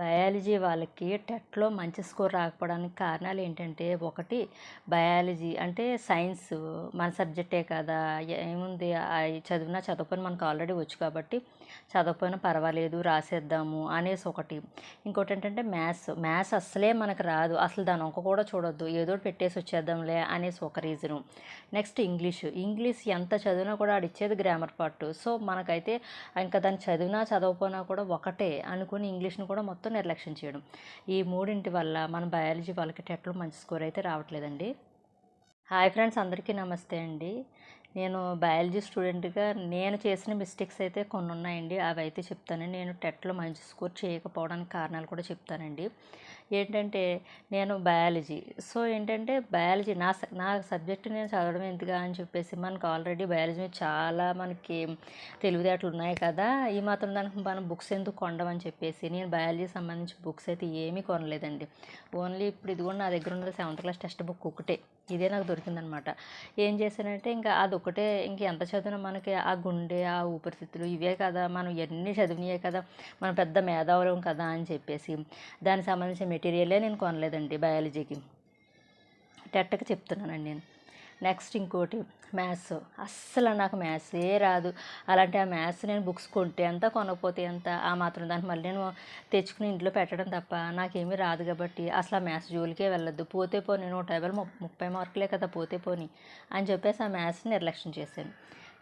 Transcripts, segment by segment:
Biology వాళ్ళకి టెట్లో మంచి స్కోర్ రాకపోవడానికి కారణాలు ఏంటంటే ఒకటి బయాలజీ అంటే సైన్స్ మన సబ్జెక్టే కదా ఏముంది? చదివినా చదవకపోయినా మనకు ఆల్రెడీ వచ్చు కాబట్టి చదవకపోయినా పర్వాలేదు రాసేద్దాము అనేసి ఒకటి. ఇంకోటి ఏంటంటే మ్యాథ్స్ మ్యాథ్స్ అస్సలే మనకు రాదు అసలు దాని ఒక కూడా చూడొద్దు ఏదో పెట్టేసి వచ్చేద్దాంలే అనేసి ఒక రీజను. నెక్స్ట్ ఇంగ్లీష్ ఇంగ్లీష్ ఎంత చదివినా కూడా ఆడిచ్చేది గ్రామర్ పార్ట్. సో మనకైతే ఇంకా దాన్ని చదివినా చదవకపోయినా కూడా ఒకటే అనుకుని ఇంగ్లీష్ని కూడా మొత్తం నిర్లక్ష్యం చేయడం. ఈ మూడింటి వల్ల మన బయాలజీ వాళ్ళకి టెట్లో మంచి స్కోర్ అయితే రావట్లేదండి. హాయ్ ఫ్రెండ్స్ అందరికీ నమస్తే అండి. నేను బయాలజీ స్టూడెంట్గా నేను చేసిన మిస్టేక్స్ అయితే కొన్ని ఉన్నాయండి అవి అయితే చెప్తాను. నేను టెట్లో మంచి స్కోర్ చేయకపోవడానికి కారణాలు కూడా చెప్తానండి. ఏంటంటే నేను బయాలజీ. సో ఏంటంటే బయాలజీ నా నా సబ్జెక్ట్ నేను చదవడం ఎందుగా అని చెప్పేసి మనకు ఆల్రెడీ బయాలజీ మీద చాలా మనకి తెలివితేటలు ఉన్నాయి కదా. ఈ మాత్రం దానికి మనం బుక్స్ ఎందుకు కొండమని చెప్పేసి నేను బయాలజీ సంబంధించి బుక్స్ అయితే ఏమీ కొనలేదండి. ఓన్లీ ఇప్పుడు ఇది కూడా నా దగ్గర ఉన్నది సెవెంత్ క్లాస్ టెక్స్ట్ బుక్ ఒకటే. ఇదే నాకు దొరికిందనమాట. ఏం చేశానంటే ఇంకా అదొకటే ఇంక ఎంత చదివినా మనకి ఆ గుండె ఆ ఊపిరితిత్తులు ఇవే కదా. మనం ఇవన్నీ చదివినాయే కదా. మనం పెద్ద మేధావులం కదా అని చెప్పేసి దానికి సంబంధించిన మెటీరియలే నేను కొనలేదండి బయాలజీకి. టెట్టకి చెప్తున్నానండి నేను. నెక్స్ట్ ఇంకోటి మ్యాథ్స్. అస్సలు నాకు మ్యాథ్స్ ఏ రాదు. అలాంటి ఆ మ్యాథ్స్ నేను బుక్స్ కొంటే ఎంత కొనకపోతే ఎంత ఆ మాత్రం దాన్ని మళ్ళీ నేను తెచ్చుకుని ఇంట్లో పెట్టడం తప్ప నాకేమీ రాదు కాబట్టి అసలు ఆ మ్యాథ్స్ జోలికే వెళ్ళొద్దు. పోతే పోనీ నూట యాభై ము- ముప్పై మార్కులే కదా పోతే పోని అని చెప్పేసి ఆ మ్యాథ్స్ని నిర్లక్ష్యం చేశాను.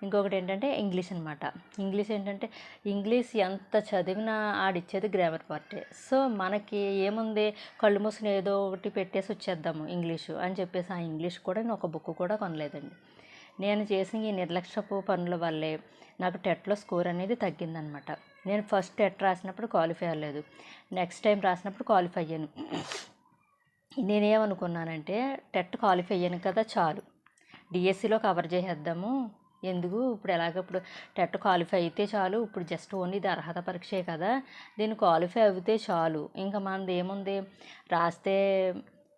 ఇంకొకటి ఏంటంటే ఇంగ్లీష్ అనమాట ఇంగ్లీష్ ఏంటంటే ఇంగ్లీష్ ఎంత చదివినా ఆడిచ్చేది గ్రామర్ పార్టే సో మనకి ఏముంది? కళ్ళు మూసుకుని ఏదో ఒకటి పెట్టేసి వచ్చేద్దాము ఇంగ్లీషు అని చెప్పేసి ఆ ఇంగ్లీష్ కూడా నేను ఒక బుక్ కూడా కొనలేదండి. నేను చేసిన ఈ నిర్లక్ష్యపు పనుల వల్లే నాకు టెట్లో స్కోర్ అనేది తగ్గిందనమాట నేను ఫస్ట్ టెట్ రాసినప్పుడు క్వాలిఫై అవ్వలేదు. నెక్స్ట్ టైం రాసినప్పుడు క్వాలిఫై అయ్యాను. నేనేమనుకున్నానంటే టెట్ క్వాలిఫై అయ్యాను కదా చాలు. డిఎస్సిలో కవర్ చేసేద్దాము. ఎందుకు? ఇప్పుడు ఎలాగప్పుడు టెట్ క్వాలిఫై అయితే చాలు. ఇప్పుడు జస్ట్ ఓన్లీ ఇది అర్హత పరీక్షే కదా. దీన్ని క్వాలిఫై అయితే చాలు. ఇంకా మనది ఏముంది? రాస్తే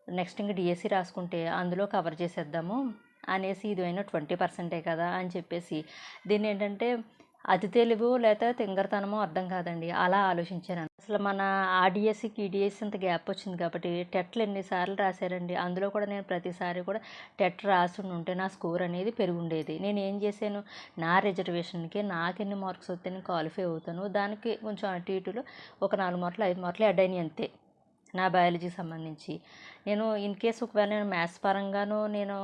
నెక్స్ట్ ఇంకా డిఎస్సి రాసుకుంటే అందులో కవర్ చేసేద్దాము అనేసి ఇది అయినా ట్వంటీ పర్సెంటే కదా అని చెప్పేసి. దీన్ని ఏంటంటే అతి తెలివి లేకపోతే తింగరతనమో అర్థం కాదండి. అలా ఆలోచించాను అసలు మన ఆర్డిఎస్సికి ఈడిఎస్సి అంత గ్యాప్ వచ్చింది కాబట్టి టెట్లు ఎన్నిసార్లు రాశారండి? అందులో కూడా నేను ప్రతిసారి కూడా టెట్ రాసి ఉంటే నా స్కోర్ అనేది పెరిగి ఉండేది నేను ఏం చేశాను? నా రిజర్వేషన్కి నాకు ఎన్ని మార్క్స్ వస్తే నేను క్వాలిఫై అవుతాను. దానికి కొంచెం అటు ఇటులో ఒక నాలుగు మార్కులు ఐదు మార్కులు అడ్ అయినాయి అంతే. నా బయాలజీకి సంబంధించి. నేను ఇన్ కేస్ ఒకవేళ నేను మ్యాథ్స్ పరంగానో నేను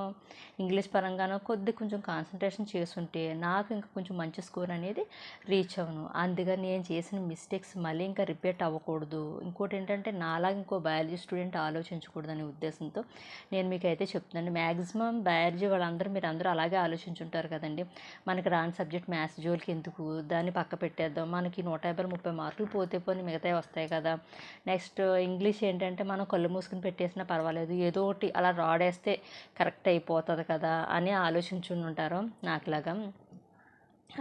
ఇంగ్లీష్ పరంగానో కొద్ది కొంచెం కాన్సన్ట్రేషన్ చేసుంటే నాకు ఇంకా కొంచెం మంచి స్కోర్ అనేది రీచ్ అవును అందుకని నేను చేసిన మిస్టేక్స్ మళ్ళీ ఇంకా రిపీట్ అవ్వకూడదు. ఇంకోటి ఏంటంటే నాలాగా ఇంకో బయాలజీ స్టూడెంట్ ఆలోచించకూడదు అనే ఉద్దేశంతో నేను మీకు అయితే చెప్తున్నాను. మ్యాక్సిమం బయాలజీ వాళ్ళందరూ మీరు అందరూ అలాగే ఆలోచించుంటారు కదండి. మనకి రాని సబ్జెక్ట్ మ్యాథ్స్ జోలికి ఎందుకు? దాన్ని పక్క పెట్టేద్దాం మనకి నూట యాభై ముప్పై మార్కులు పోతే పోని మిగతావి వస్తాయి కదా. నెక్స్ట్ ఇంగ్లీష్ ఏంటంటే మనం కళ్ళు మూసుకుని పెట్టేసినా పర్వాలేదు. ఏదో ఒకటి అలా రాడేస్తే కరెక్ట్ అయిపోతుంది కదా అని ఆలోచించుండి ఉంటారు నాకులాగా.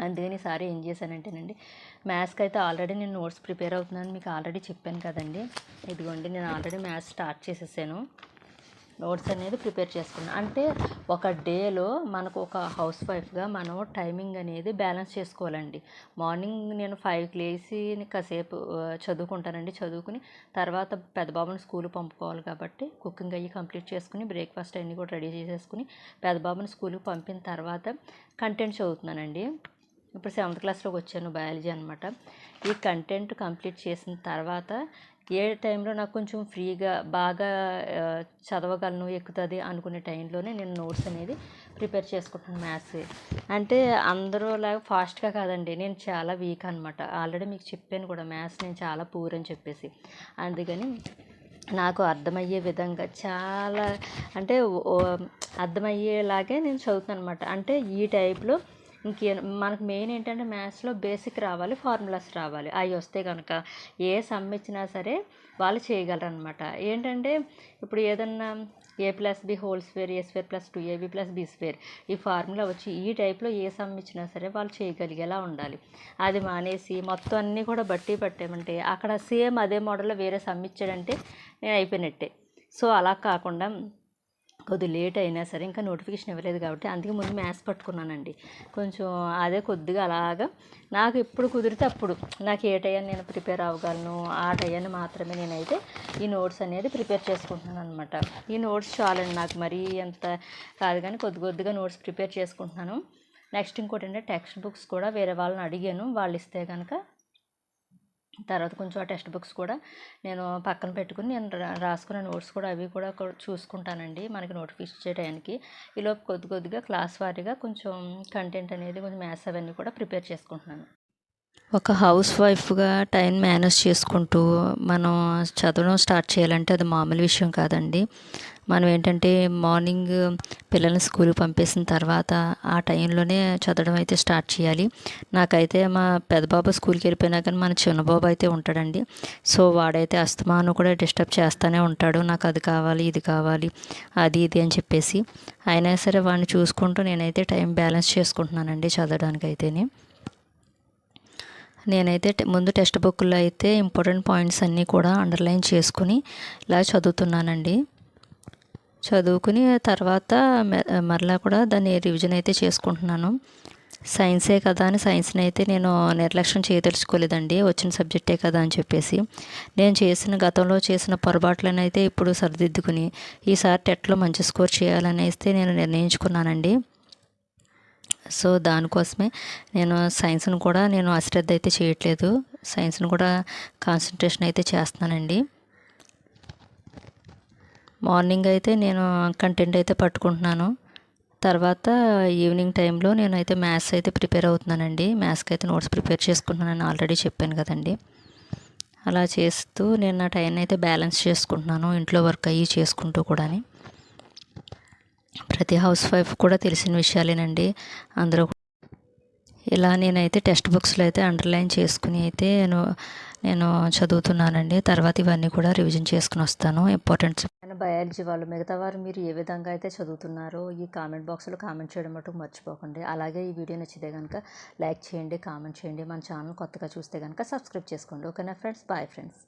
అందుకని ఈసారి ఏం చేశానంటేనండి మ్యాథ్స్కి అయితే ఆల్రెడీ నేను నోట్స్ ప్రిపేర్ అవుతున్నాను మీకు ఆల్రెడీ చెప్పాను కదండి. ఇదిగోండి నేను ఆల్రెడీ మ్యాథ్స్ స్టార్ట్ చేసేసాను. నోట్స్ అనేది ప్రిపేర్ చేసుకున్నాను అంటే ఒక డేలో మనకు ఒక హౌస్ వైఫ్గా మనం టైమింగ్ అనేది బ్యాలెన్స్ చేసుకోవాలండి. మార్నింగ్ నేను ఫైవ్కి లేచి కాసేపు చదువుకుంటానండి. చదువుకుని తర్వాత పెద్ద బాబుని స్కూల్ పంపుకోవాలి కాబట్టి కుకింగ్ అయ్యి కంప్లీట్ చేసుకుని బ్రేక్ఫాస్ట్ అన్నీ కూడా రెడీ చేసేసుకుని పెద్ద బాబుని స్కూల్కి పంపిన తర్వాత కంటెంట్ చదువుతున్నానండి. ఇప్పుడు సెవెంత్ క్లాస్లోకి వచ్చాను బయాలజీ అనమాట ఈ కంటెంట్ కంప్లీట్ చేసిన తర్వాత ఏ టైంలో నాకు కొంచెం ఫ్రీగా బాగా చదవగలను ఎక్కుతుంది అనుకునే టైంలోనే నేను నోట్స్ అనేది ప్రిపేర్ చేసుకుంటాను మ్యాథ్స్. అంటే అందరూ లాగా ఫాస్ట్గా కాదండి నేను చాలా వీక్ అనమాట ఆల్రెడీ మీకు చెప్పాను కూడా మ్యాథ్స్ నేను చాలా పూర్ అని చెప్పేసి. అందుకని నాకు అర్థమయ్యే విధంగా చాలా అంటే అర్థమయ్యేలాగే నేను చదువుతాను అనమాట అంటే ఈ టైప్లో ఇంకే మనకు మెయిన్ ఏంటంటే మ్యాథ్స్లో బేసిక్ రావాలి ఫార్ములాస్ రావాలి. అవి వస్తే కనుక ఏ సమ్ ఇచ్చినా సరే వాళ్ళు చేయగలరనమాట ఏంటంటే ఇప్పుడు ఏదన్నా A plus B whole square A square plus two A B plus B square ఈ ఫార్ములా వచ్చి ఈ టైప్లో ఏ సమ్ ఇచ్చినా సరే వాళ్ళు చేయగలిగేలా ఉండాలి. అది మానేసి మొత్తం అన్నీ కూడా బట్టి పట్టామంటే అక్కడ సేమ్ అదే మోడల్లో వేరే సమ్ ఇచ్చాడంటే నేను అయిపోయినట్టే. సో అలా కాకుండా కొద్ది లేట్ అయినా సరే ఇంకా నోటిఫికేషన్ ఇవ్వలేదు కాబట్టి అందుకే ముందు మ్యాథ్స్ పట్టుకున్నానండి. కొంచెం అదే కొద్దిగా అలాగా. నాకు ఎప్పుడు కుదిరితే అప్పుడు నాకు ఏ టైం నేను ప్రిపేర్ అవ్వగలను ఆ టైం మాత్రమే నేనైతే ఈ నోట్స్ అనేది ప్రిపేర్ చేసుకుంటున్నాను అనమాట ఈ నోట్స్ చాలండి నాకు మరీ ఎంత కాదు కానీ కొద్ది కొద్దిగా నోట్స్ ప్రిపేర్ చేసుకుంటున్నాను. నెక్స్ట్ ఇంకోటి ఏంటంటే టెక్స్ట్ బుక్స్ కూడా వేరే వాళ్ళని అడిగాను. వాళ్ళు ఇస్తే కనుక తర్వాత కొంచెం ఆ టెక్స్ట్ బుక్స్ కూడా నేను పక్కన పెట్టుకుని నేను రా- రాసుకున్న నోట్స్ కూడా అవి కూడా చూసుకుంటానండి మనకి నోటిఫికేషన్ ఇచ్చే టైంకి. ఈలోపు కొద్ది కొద్దిగా క్లాస్ వారీగా కొంచెం కంటెంట్ అనేది కొంచెం మ్యాథ్స్ అవన్నీ కూడా ప్రిపేర్ చేసుకుంటున్నాను. ఒక హౌస్ వైఫ్గా టైం మేనేజ్ చేసుకుంటూ మనం చదవడం స్టార్ట్ చేయాలంటే అది మామూలు విషయం కాదండి. మనం ఏంటంటే మార్నింగ్ పిల్లల్ని స్కూల్కి పంపేసిన తర్వాత ఆ టైంలోనే చదవడం అయితే స్టార్ట్ చేయాలి. నాకైతే మా పెద్దబాబు స్కూల్కి వెళ్ళిపోయినా కానీ మన చిన్నబాబు అయితే ఉంటాడండి. సో వాడైతే అస్తమాను కూడా డిస్టర్బ్ చేస్తూనే ఉంటాడు. నాకు అది కావాలి ఇది కావాలి అది ఇది అని చెప్పేసి. అయినా సరే వాడిని చూసుకుంటూ నేనైతే టైం బ్యాలెన్స్ చేసుకుంటున్నానండి చదవడానికి అయితేనే నేనైతే ముందు టెక్స్ట్ బుక్లో అయితే ఇంపార్టెంట్ పాయింట్స్ అన్నీ కూడా అండర్లైన్ చేసుకుని ఇలా చదువుతున్నానండి. చదువుకుని తర్వాత మె- మరలా కూడా దాన్ని రివిజన్ అయితే చేసుకుంటున్నాను. సైన్సే కదా అని సైన్స్ని అయితే నేను నిర్లక్ష్యం చేయదలుచుకోలేదండి. వచ్చిన సబ్జెక్టే కదా అని చెప్పేసి. నేను చేసిన గతంలో చేసిన పొరపాట్లను అయితే ఇప్పుడు సరిదిద్దుకుని ఈసారి టెట్లో మంచి స్కోర్ చేయాలని అయితే నేను నిర్ణయించుకున్నానండి. సో దానికోసమే నేను సైన్స్ను కూడా నేను అశ్రద్ధ అయితే చేయట్లేదు. సైన్స్ను కూడా కాన్సన్ట్రేషన్ అయితే చేస్తున్నానండి. మార్నింగ్ అయితే నేను కంటెంట్ అయితే పట్టుకుంటున్నాను. తర్వాత ఈవినింగ్ టైంలో నేనైతే మ్యాథ్స్ అయితే ప్రిపేర్ అవుతున్నానండి. మ్యాథ్స్కి అయితే నోట్స్ ప్రిపేర్ చేసుకుంటున్నానని ఆల్రెడీ చెప్పాను కదండి. అలా చేస్తూ నేను నా టైం అయితే బ్యాలెన్స్ చేసుకుంటున్నాను ఇంట్లో వర్క్ అయ్యి చేసుకుంటూ కూడా ప్రతి హౌస్ వైఫ్ కూడా తెలిసిన విషయాలేనండి. అందరూ ఇలా నేనైతే టెక్స్ట్ బుక్స్లో అయితే అండర్లైన్ చేసుకుని అయితే నేను నేను చదువుతున్నానండి. తర్వాత ఇవన్నీ కూడా రివిజన్ చేసుకుని వస్తాను. ఇంపార్టెంట్ బయాలజీ వాళ్ళు మిగతా వారు మీరు ఏ విధంగా అయితే చదువుతున్నారో ఈ కామెంట్ బాక్స్లో కామెంట్ చేయడం మటుకు మర్చిపోకండి. అలాగే ఈ వీడియో నచ్చితే కనుక లైక్ చేయండి కామెంట్ చేయండి. మన ఛానల్ కొత్తగా చూస్తే కనుక సబ్స్క్రైబ్ చేసుకోండి. ఓకేనా ఫ్రెండ్స్? Bye friends.